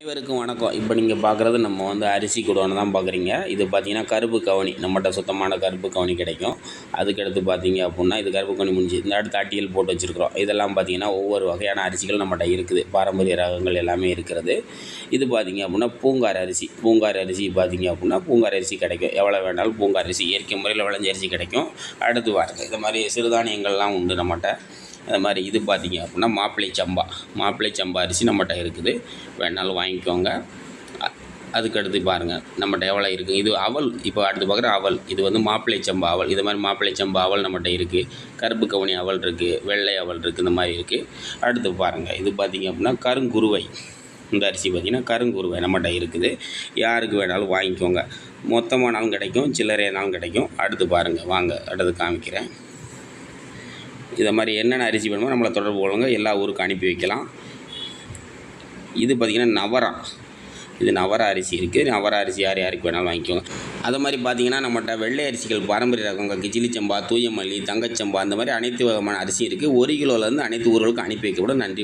அனைவருக்கும் வணக்கம். இப்போ நீங்கள் பார்க்குறது நம்ம வந்து அரிசி குடோன்னு தான் பார்க்குறீங்க இது பார்த்தீங்கன்னா கருப்பு கவனி. நம்மகிட்ட சுத்தமான கருப்பு கவனி கிடைக்கும். அதுக்கடுத்து பார்த்தீங்க அப்படின்னா இது கருப்பு கவனி முடிஞ்சு இந்த அடுத்து அட்டியல் போட்டு வச்சுருக்குறோம். இதெல்லாம் பார்த்தீங்கன்னா ஒவ்வொரு வகையான அரிசிகள் நம்மகிட்ட இருக்குது. பாரம்பரிய ரகங்கள் எல்லாமே இருக்கிறது. இது பார்த்தீங்க அப்படின்னா பூங்கார் அரிசி. பூங்கார் அரிசி பார்த்தீங்க அப்படின்னா பூங்கார் அரிசி கிடைக்கும். எவ்வளோ வேணாலும் பூங்கார் அரிசி இயற்கை முறையில் விளைஞ்ச அரிசி கிடைக்கும். அடுத்து பாருங்கள் இந்த மாதிரி சிறுதானியங்கள்லாம் உண்டு நம்மகிட்ட. அது மாதிரி இது பார்த்தீங்க அப்படின்னா மாப்பிள்ளை சம்பா. மாப்பிள்ளை சம்பா அரிசி நம்மகிட்ட இருக்குது. வேணாலும் வாங்கிக்கோங்க. அதுக்கடுத்து பாருங்கள் நம்மகிட்ட எவ்வளோ இருக்குது இது அவல். இப்போ அடுத்து பார்க்குற அவல். இது வந்து மாப்பிள்ளை சம்பா அவல். இது மாதிரி மாப்பிள்ளை சம்பா அவல் நம்மகிட்ட இருக்குது கருப்பு கவுனி அவல் இருக்குது வெள்ளை அவல் இருக்குது இந்த மாதிரி இருக்குது அடுத்து பாருங்கள் இது பார்த்தீங்க அப்படின்னா கருங்குருவை. இந்த அரிசி பார்த்திங்கன்னா கருங்குருவை நம்மகிட்ட இருக்குது. யாருக்கு வேணாலும் வாங்கிக்கோங்க. மொத்தமானாலும் கிடைக்கும் சில்லறையானாலும் கிடைக்கும். அடுத்து பாருங்கள் வாங்க அடுத்து காமிக்கிறேன். இதை மாதிரி என்னென்ன அரிசி வேணுமோ நம்மளை தொடர்பு கொள்ளுங்க. எல்லா ஊருக்கும் அனுப்பி வைக்கலாம். இது பார்த்திங்கன்னா நவரா. இது நவர அரிசி இருக்குது நவர அரிசி யார் யாருக்கு வேணாலும் வாங்கிக்கோங்க. அது மாதிரி பார்த்தீங்கன்னா நம்மகிட்ட வெள்ளை அரிசிகள் பாரம்பரிய ரகங்கள் கிச்சிலி சம்பா தூயமல்லி தங்கச்சம்பா அந்த மாதிரி அனைத்து விதமான அரிசி இருக்குது ஒரு கிலோலேருந்து அனைத்து ஊர்களுக்கும் அனுப்பி வைக்கப்படும். நன்றி.